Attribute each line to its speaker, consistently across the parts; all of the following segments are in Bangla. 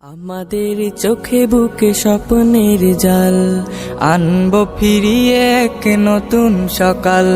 Speaker 1: আমাদের চোখে বুকে স্বপ্নের জাল। আনব ফিরিয়ে এক নতুন সকাল।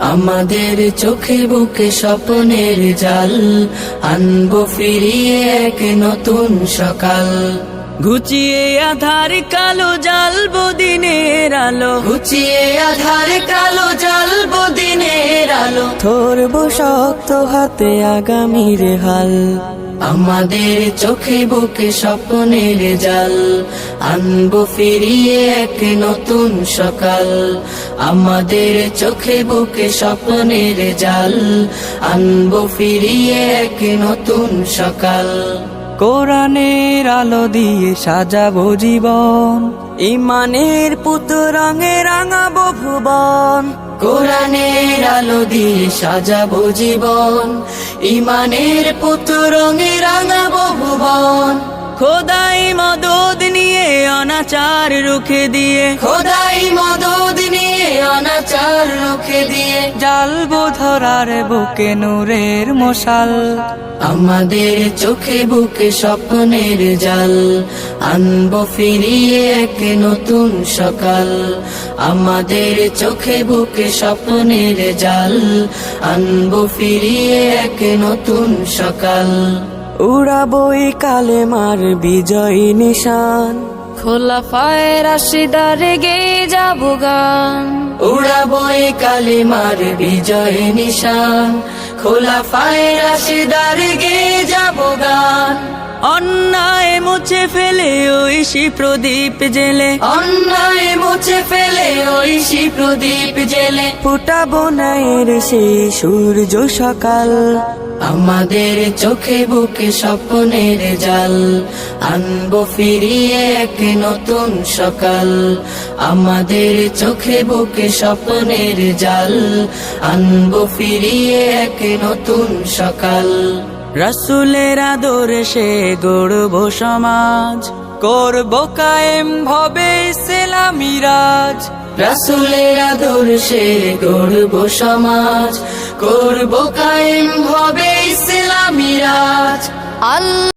Speaker 1: আমাদের চোখে বুকে স্বপ্নের জাল। আনব ফিরিয়ে এক নতুন সকাল। ঘুচিয়ে আধার কালো জালবো দিনের আলো। ঘুচিয়ে আধার কালো জালবো দিনের আলো। ধরবো শক্ত হাতে আগামীর হাল। আমাদের চোখে বুকে স্বপ্নের জাল। আনব ফিরিয়ে এক নতুন সকাল। আমাদের চোখে বুকে স্বপ্নের জাল। আনব ফিরিয়ে এক নতুন সকাল। কোরআনের আলো দিয়ে সাজাবো জীবন। ইমানের পুত রঙে রাঙাবো ভুবন। কোরআনের আলো দিয়ে সাজাবো জীবন ইমানের পুত্র রঙে রাঙাবো ভুবন। খোদাই মদদ নিয়ে অনাচার রুখে দিয়ে খোদাই মদদ নিয়ে অনাচার রুখে দিয়ে। জালবো ধরার বুকে নূরের মশাল। আমাদের চোখে বুকে স্বপ্নের জাল। আনব ফিরিয়ে এক নতুন সকাল। আমাদের চোখে বুকে স্বপ্নের জাল। আনব ফিরিয়ে এক নতুন সকাল। উড়াবই কালে মার বিজয় নিশান।
Speaker 2: খোলা ফায়ের রাশিদারে গে যাব গান।
Speaker 1: উড়াবই কালে মার বিজয় নিশান। খোলা রাশিদার গে যাব গান। অন্যায় মুছে ফেলে ঐশী প্রদীপ জেলে। অন্যায় মুছে ফেলে ঐশী প্রদীপ জেলে। ফুটাবো নায়ের সেই সূর্য সকাল। আমাদের চোখে বুকে স্বপ্নের জাল। আনব ফিরিয়ে এক নতুন সকাল। আমাদের চোখে বুকে স্বপ্নের জাল। আনব ফিরিয়ে এক নতুন সকাল। রসুলের আদর্শে গড়ব সমাজ। করব কায়েম ভবে সেলামিরাজ রসুলের আদর্শে গড়ব সমাজ। করব কায়েম হবে ইসলামী রাজ।
Speaker 2: আল্লাহ